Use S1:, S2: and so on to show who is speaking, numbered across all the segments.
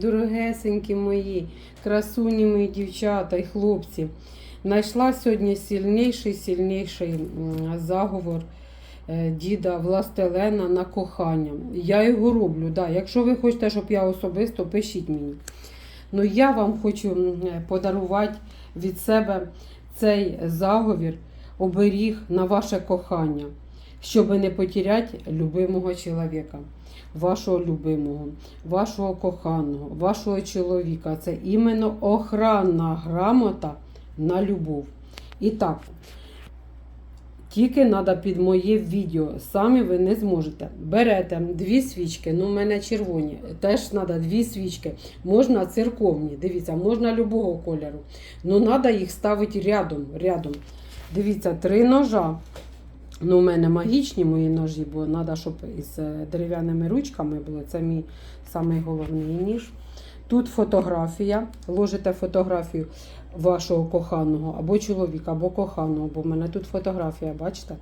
S1: Дорогесенькі мої, красуні мої дівчата і хлопці. Знайшла сьогодні сильніший, сильніший заговор е, діда Властелена на кохання. Я його роблю. Да. Якщо ви хочете, щоб я особисто, пишіть мені. Ну я вам хочу е, подарувати від себе цей заговір, оберіг на ваше кохання, щоб не потеряти любимого чоловіка, вашого любимого, вашого коханого, вашого чоловіка. Це іменно охранна грамота на любов. І так, тільки треба під моє відео. Самі ви не зможете. Берете дві свічки, ну в мене червоні, теж треба дві свічки. Можна церковні, дивіться, можна любого кольору. Ну треба їх ставити рядом. рядом. Дивіться, три ножа. Ну, у мене магічні мої ножі, бо треба, щоб із е, дерев'яними ручками було. Це мій самий головний ніж. Тут фотографія. Ложите фотографію вашого коханого або чоловіка, або коханого, бо в мене тут фотографія, бачите?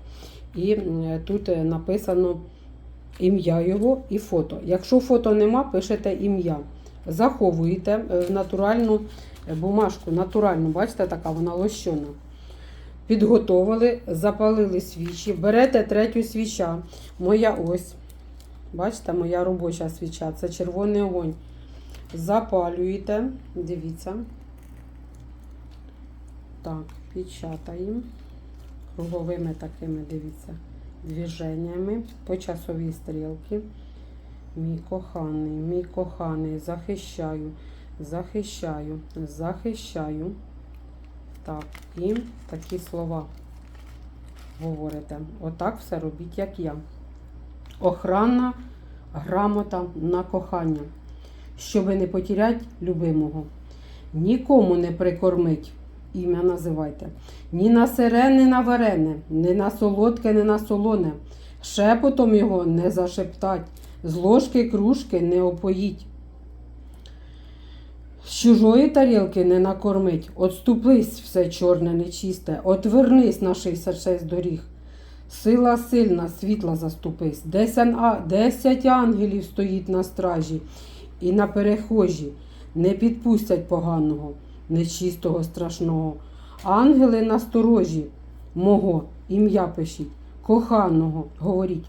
S1: І тут е, написано ім'я його і фото. Якщо фото нема, пишете ім'я. Заховуєте е, в натуральну бумажку, натуральну, бачите, така вона лощена. Підготовили, запалили свічі, берете третю свіча. Моя ось. Бачите, моя робоча свіча. Це червоний огонь. Запалюєте. Дивіться. Так, печатаємо. Круговими такими, дивіться, движеннями по часовій стрілці. Мій коханий, мій коханий, захищаю, захищаю, захищаю. Так, і такі слова говорите. Отак все робіть, як я. Охранна грамота на кохання, щоби не потерять любимого. Нікому не прикормить, ім'я називайте. Ні на сирене, на варене, ні на солодке, ні на солоне. Шепотом його не зашептать, з ложки кружки не опоїть. З чужої тарілки не накормить, отступись все чорне нечисте, отвернись на 66 доріг. Сила сильна, світла заступись. Десять, ангелів стоїть на стражі і на перехожі. Не підпустять поганого, нечистого, страшного. Ангели насторожі мого ім'я пишіть, коханого, говоріть.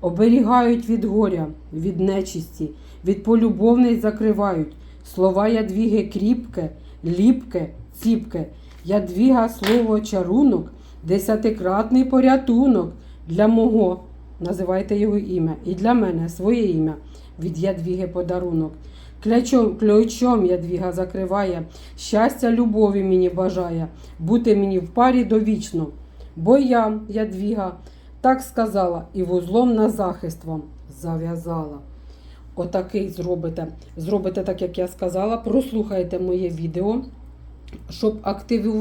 S1: Оберігають від горя, від нечисті, від полюбовниць закривають. Слова ядвіги кріпке, ліпке, ціпке. Ядвіга слово чарунок, десятикратний порятунок для мого, називайте його ім'я, і для мене своє ім'я від ядвіги подарунок. Ключом, ключом ядвіга закриває, щастя, любові мені бажає, бути мені в парі довічно. Бо я, ядвіга, так сказала, і вузлом на захист вам зав'язала. Отакий зробите. Зробите так, як я сказала. Прослухайте моє відео, щоб активувати.